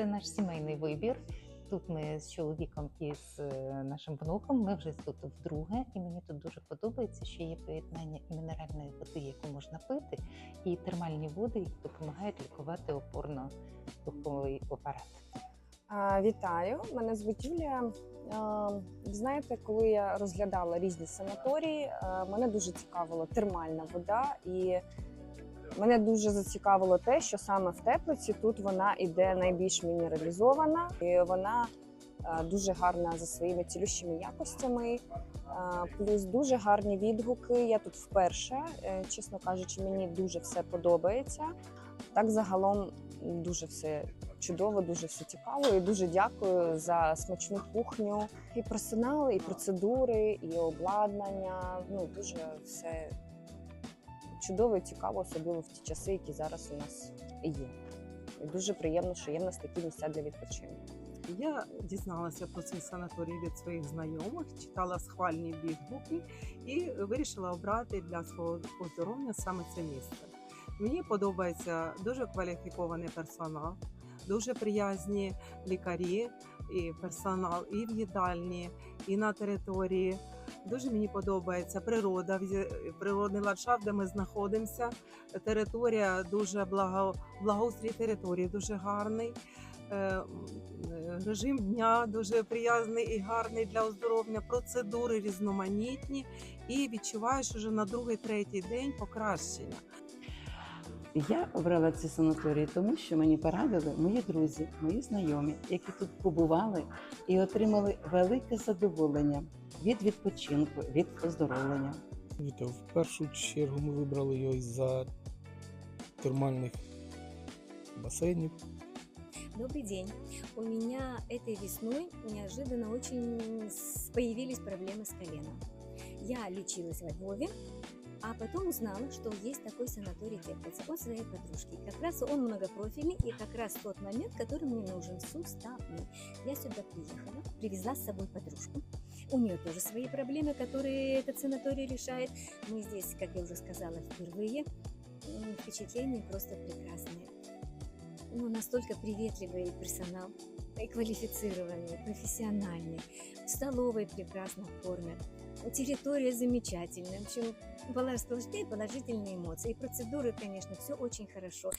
це наш сімейний вибір. Тут ми з чоловіком і з е, нашим внуком. Ми вже тут вдруге, і мені тут дуже подобається, що є поєднання і мінеральної води, яку можна пити, і термальні води, які допомагають лікувати опорно-руховий апарат. Вітаю, мене звуть Юлія. Знаєте, коли я розглядала різні санаторії, мене дуже цікавила термальна вода, і мене дуже зацікавило те, що саме в теплиці тут вона іде найбільш мінералізована, і вона дуже гарна за своїми цілющими якостями. Плюс дуже гарні відгуки. Я тут вперше, Е, чесно кажучи, мені дуже все подобається. Так загалом дуже все чудово, дуже все цікаво. І дуже дякую за смачну кухню. І персонал, і процедури, і обладнання. Ну дуже все чудово і цікаво, особливо в ті часи, які зараз у нас є. І дуже приємно, що є в нас такі місця для відпочинку. Я дізналася про цей санаторій від своїх знайомих, читала схвальні відгуки і вирішила обрати для свого оздоровлення саме це місце. Мені подобається дуже кваліфікований персонал, дуже приязні лікарі і персонал і в їдальні, і на території. Дуже мені подобається природа, природний ландшафт, де ми знаходимося. Територія дуже благо, благоустрій території дуже гарний. Е, Режим дня дуже приязний і гарний для оздоровлення, процедури різноманітні, і відчуваєш вже на другий, третій день покращення. Я обрала ці санаторії, тому що мені порадили мої друзі, мої знайомі, які тут побували і отримали велике задоволення від відпочинку, від оздоровлення. Знаєте, в першу чергу ми вибрали його із-за термальних басейнів. Добрый день. У меня этой весной неожиданно очень с- появились проблемы с коленом. Я лечилась во Львове, а потом узнала, что есть такой санаторий Теплица от своей подружки. Как раз он многопрофильный и как раз тот момент, который мне нужен, суставный. Я сюда приехала, привезла с собой подружку. У нее тоже свои проблемы, которые этот санаторий решает. Мы здесь, как я уже сказала, впервые. Впечатления просто прекрасные ну, настолько приветливый персонал, и квалифицированный, профессиональный. В столовой прекрасно кормят. Территория замечательная. В общем, положительные положительные эмоции. И процедуры, конечно, все очень хорошо.